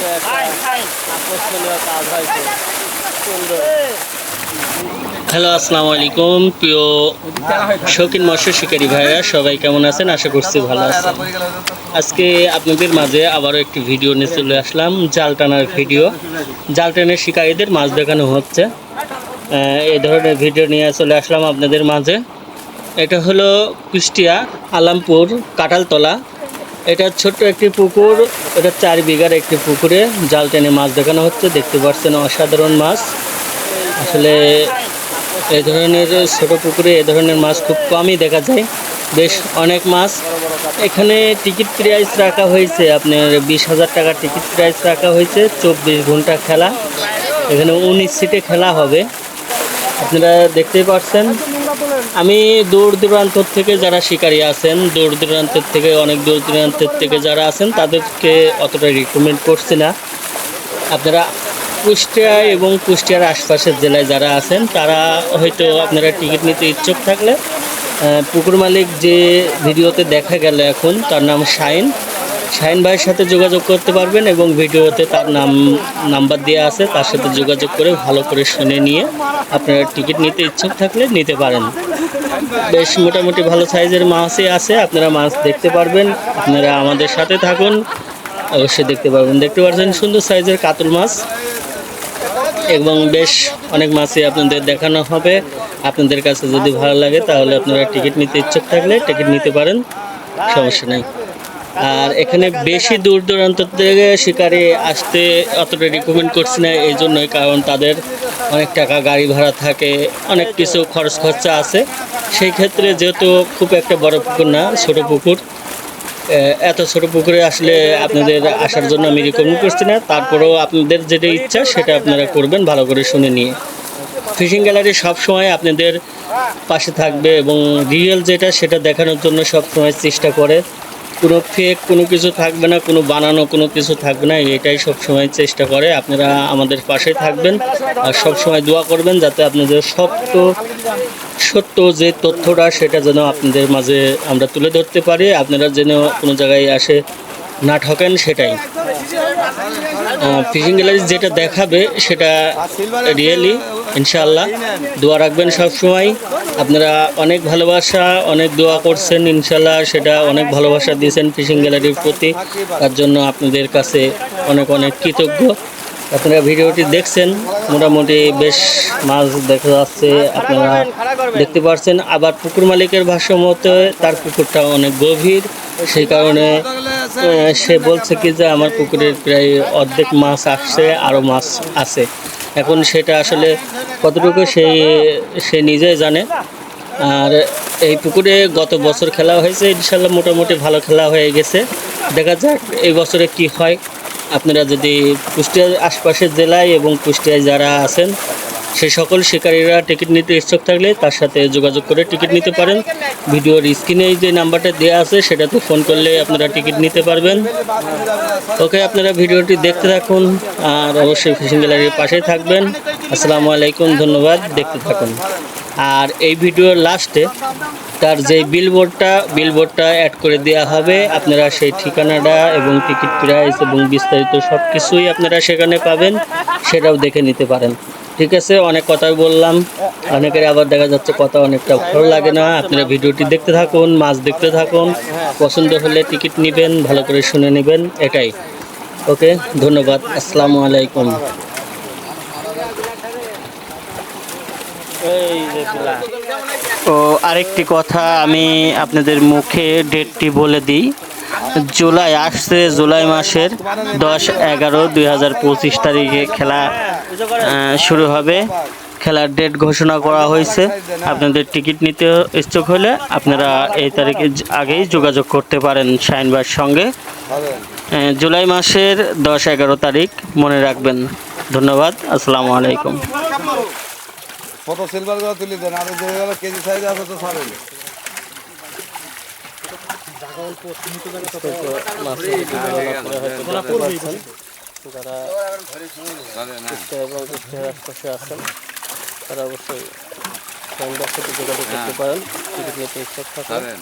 তো একটা আকর্ষণীয় কাজ হয়েছে। সুন্দর। হ্যালো আসসালামু আলাইকুম প্রিয় শৌখিন মৎস্য শিকারী ভাইরা সবাই কেমন আছেন? আশা করছি ভালো আছেন। আজকে আপনাদের মাঝে আবারও একটি ভিডিও নিয়ে চলে আসলাম জাল টানার ভিডিও। জাল টানের শিকারীদের মাছ দেখানো হচ্ছে। এই ধরনের ভিডিও নিয়ে চলে আসলাম আপনাদের মাঝে। এটা হলো কুষ্টিয়া আলামপুর কাঁঠালতলা এটা ছোট্ট একটি পুকুর, এটা চার বিঘার একটি পুকুরে। জাল টেনে মাছ দেখানো হচ্ছে, দেখতে পাচ্ছেন অসাধারণ মাছ। আসলে এই ধরনের ছোট পুকুরে এ ধরনের মাছ খুব কমই দেখা যায়। বেশ অনেক মাছ। এখানে টিকিট প্রাইস রাখা হয়েছে, আপনার বিশ হাজার টাকার টিকিট প্রাইস রাখা হয়েছে, চব্বিশ ঘণ্টা খেলা। এখানে উনিশ সিটে খেলা হবে। আপনারা দেখতেই পাচ্ছেন আমি দূর দূরান্ত থেকে যারা শিকারী আছেন, দূর দূরান্তের থেকে, অনেক দূর দূরান্তের থেকে যারা আছেন, তাদেরকে অতটা রিকমেন্ড করছি না। আপনারা কুষ্টিয়া এবং কুষ্টিয়ার আশপাশের জেলায় যারা আছেন, তারা হয়তো আপনারা টিকিট নিতে ইচ্ছুক থাকলে পুকুর মালিক যে ভিডিওতে দেখা গেল এখন, তার নাম শাইন। শাইন ভাইয়ের সাথে যোগাযোগ করতে পারবেন এবং ভিডিওতে তার নাম, নাম্বার দেওয়া আছে, তার সাথে যোগাযোগ করে ভালো করে শুনে নিয়ে আপনারা টিকিট নিতে ইচ্ছুক থাকলে নিতে পারেন। বেশ মোটামুটি ভালো সাইজের মাছই আছে, আপনারা মাছ দেখতে পারবেন, আপনারা আমাদের সাথে থাকুন। অবশ্যই দেখতে পারবেন। দেখতে পাচ্ছেন সুন্দর সাইজের কাতল মাছ এবং বেশ অনেক মাছই আপনাদের দেখানো হবে। আপনাদের কাছে যদি ভালো লাগে তাহলে আপনারা টিকিট নিতে ইচ্ছুক থাকলে টিকিট নিতে পারেন, সমস্যা নেই। আর এখানে বেশি দূর দূরান্ত থেকে শিকারে আসতে অতটা রিকমেন্ড করছি না, এই জন্যই কারণ তাদের অনেক টাকা গাড়ি ভাড়া থাকে, অনেক কিছু খরচ খরচা আছে। সেই ক্ষেত্রে যেহেতু খুব একটা বড় পুকুর না, ছোট পুকুর এত ছোট পুকুরে আসলে আপনাদের আসার জন্য আমি রিকমেন্ড করছি না। তারপরেও আপনাদের যেটা ইচ্ছা সেটা আপনারা করবেন, ভালো করে শুনে নিয়ে। ফিশিং গ্যালারি সবসময় আপনাদের পাশে থাকবে এবং রিয়েল যেটা সেটা দেখানোর জন্য সবসময় চেষ্টা করে। কোনো ফেক কোনো কিছু থাকবে না, কোনো বানানো কোনো কিছু থাকবে না, এটাই সবসময় চেষ্টা করে। আপনারা আমাদের পাশে থাকবেন আর সবসময় দোয়া করবেন যাতে আপনাদের সত্য সত্য যে তথ্যটা সেটা যেন আপনাদের মাঝে আমরা তুলে ধরতে পারি। আপনারা যেন কোনো জায়গায় আসে না ঠকেন, সেটাই। ফিশিং গ্যালারি যেটা দেখাবে সেটা রিয়েলি ইনশাআল্লাহ। দোয়া রাখবেন সব সময় আপনারা অনেক ভালোবাসা, অনেক দোয়া করছেন ইনশাল্লাহ সেটা অনেক ভালোবাসা দিয়েছেন ফিশিং গ্যালারির প্রতি। তার জন্য আপনাদের কাছে অনেক অনেক কৃতজ্ঞ। আপনারা ভিডিওটি দেখছেন, মোটামুটি বেশ মাছ দেখা যাচ্ছে, আপনারা দেখতে পাচ্ছেন আবার পুকুর মালিকের ভাষ্য মতে তার পুকুরটা অনেক গভীর, সেই কারণে সে বলছে কি যে আমার পুকুরের প্রায় অর্ধেক মাছ আসছে আরও মাছ আছে। এখন সেটা আসলে কতটুকু সে সে নিজেই জানে। আর এই পুকুরে গত বছর খেলা হয়েছে, ইনশাল্লাহ মোটামুটি ভালো খেলা হয়ে গেছে। দেখা যাক এই বছরে কি হয়। আপনারা যদি কুষ্টিয়ার আশপাশের জেলায় এবং কুষ্টিয়ায় যারা আছেন সে সকল শিকারীরা টিকিট নিতে ইচ্ছুক থাকলে তার সাথে যোগাযোগ করে টিকিট নিতে পারেন। ভিডিওর স্ক্রিনে যে নাম্বারটা দেওয়া আছে, সেটাতে ফোন করলে আপনারা টিকিট নিতে পারবেন। ওকে, আপনারা ভিডিওটি দেখতে থাকুন আর অবশ্যই ফিশিং গ্যালারির পাশেই থাকবেন। আসসালামু আলাইকুম, ধন্যবাদ, দেখতে থাকুন। আর এই ভিডিওর লাস্টে তার যে বিলবোর্ডটা বিলবোর্ডটা অ্যাড করে দেওয়া হবে, আপনারা সেই ঠিকানাটা এবং টিকিট প্রাইস এবং বিস্তারিত সব কিছুই আপনারা সেখানে পাবেন, সেটাও দেখে নিতে পারেন। ঠিক আছে, অনেক কথাই বললাম। অনেকের আবার দেখা যাচ্ছে কথা অনেকটা ভালো লাগে না। আপনারা ভিডিওটি দেখতে থাকুন, মাছ দেখতে থাকুন। পছন্দ হলে টিকিট নেবেন, ভালো করে শুনে নেবেন, এটাই। ওকে, ধন্যবাদ। আসসালামু আলাইকুম। ও, আরেকটি কথা আমি আপনাদের মুখে ডেটটি বলে দিই। জুলাই আসছে, জুলাই মাসের দশ এগারো দুই হাজার পঁচিশ তারিখে খেলা শুরু হবে। খেলার ডেট ঘোষণা করা হয়েছে। আপনাদের টিকিট নিতে ইচ্ছুক হলে আপনারা এই তারিখে আগেই যোগাযোগ করতে পারেন শাইনবার সঙ্গে। জুলাই মাসের দশ এগারো তারিখ। মনে রাখবেন। ধন্যবাদ। আসসালামু আলাইকুম। কত সিলভারগুলো তুলে দেন। আর যে গেল কেজি সাইজ আছে তো ছাড়েন। যারা কুষ্টিয়া এবং কুষ্টিয়ার আশপাশে আছেন তারা অবশ্যই ফ্রেন্ডের সাথে যোগাযোগ করতে পারেন টিকিট নিতে ইচ্ছুক থাকেন।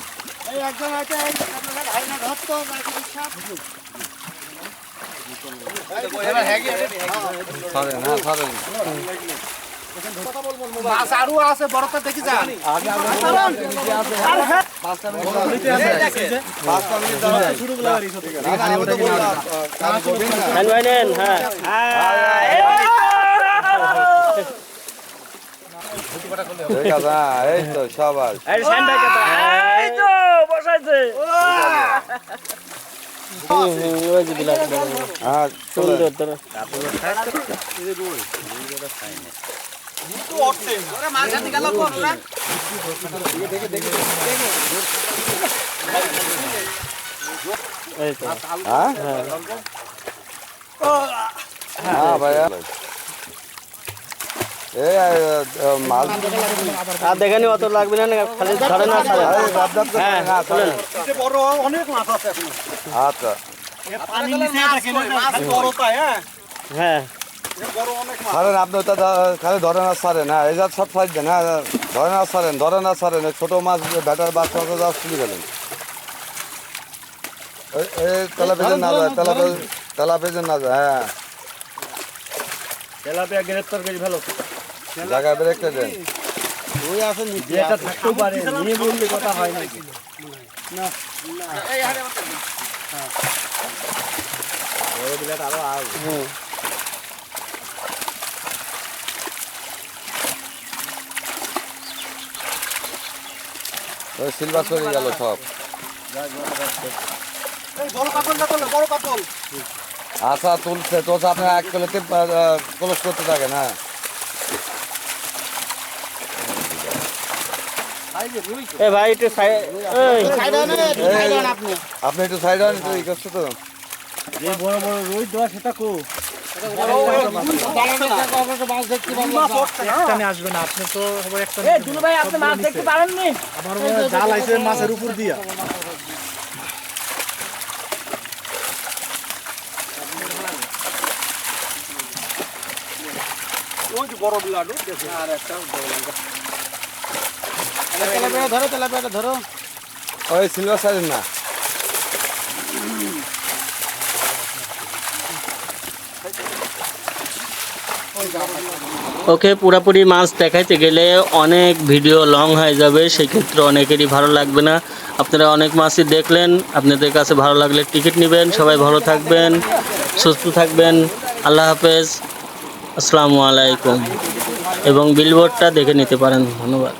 ছাড়েন হ্যাঁ ছাড়েন মাছ আরও আছে বড়টা দেখি যান পাঁচটা মিনিট দাঁড়ান। না, না, আমি তো বললাম, আহ, কাজ করবেন না। খান ভাই নেন হ্যাঁ ঠিক আছে হ্যাঁ, এই তো সবাই হুম, হুম, ওই যে বিলাস বাড়ি। হ্যাঁ সুন্দর তোর ওরা মাছ হাতে গেল কোন ওরা এই তো হ্যাঁ হ্যাঁ ভাইয়া এই আহ, মাছ আর দেখেনি অত লাগবে না না, খালি ধরে না ছাড়ে এই রাত রাত করে হ্যাঁ না, চলেন ছাড়েন। বড় অনেক মাছ আছে এখন আচ্ছা পানি নিচে থাকে মাছ বড় তাই হ্যাঁ হ্যাঁ বড় অনেক মাছ ছাড়েন আপনি ওটা খালি ধরেন আর ছাড়েন হ্যাঁ এই যা সব সাইড দেন হ্যাঁ ধরেন আর ছাড়েন ধরেন আর ছাড়েন এই ছোটো মাছ ব্যাটার বাচ্চা মাছ যা তুলে গেলেন। এই এই তেলা পেজেন না যায় তেলা পেজ তেলা পেজেন না যায় হ্যাঁ। তেলাপিয়া গ্রেপ্তার করি ভালো। জায়গায় ব্রেক দেন। ওই আছে নিচে এটা থাকতেও পারে নিয়ে বললে কথা হয় নাকি? না। এই হারে বিরাট আরও আসবে ওই সিলভার চলে গেল সব। না আচ্ছা তুলছে। তো আপনি এক কলেতে ক্লোজ করতে থাকেন হ্যাঁ এ ভাই একটু আপনি। একটু সাইড হন একটু ই করছ তো। যে বড় বড় রুই দেওয়া সেটা কো। একটানে আসবে না আপনি তো হবে একটা ভাই আপনি মাছ দেখতে পারেননি? আমার মনে জাল আইছে মাছের উপর দিয়া। ওই যে বড় বিলাডু আর একটা ধরো তেলাপিয়াটা ধরো। ওই সিলভার সাইড না। ওকে পুরাপুরি মাছ দেখাইতে গেলে অনেক ভিডিও লং হয়ে যাবে সেক্ষেত্রে অনেকেরই ভালো লাগবে না। আপনারা অনেক মাছই দেখলেন আপনাদের কাছে ভালো লাগলে টিকিট নেবেন। সবাই ভালো থাকবেন সুস্থ থাকবেন। আল্লাহ হাফেজ। আসসালামু আলাইকুম। এবং বিলবোর্ডটা দেখে নিতে পারেন। ধন্যবাদ।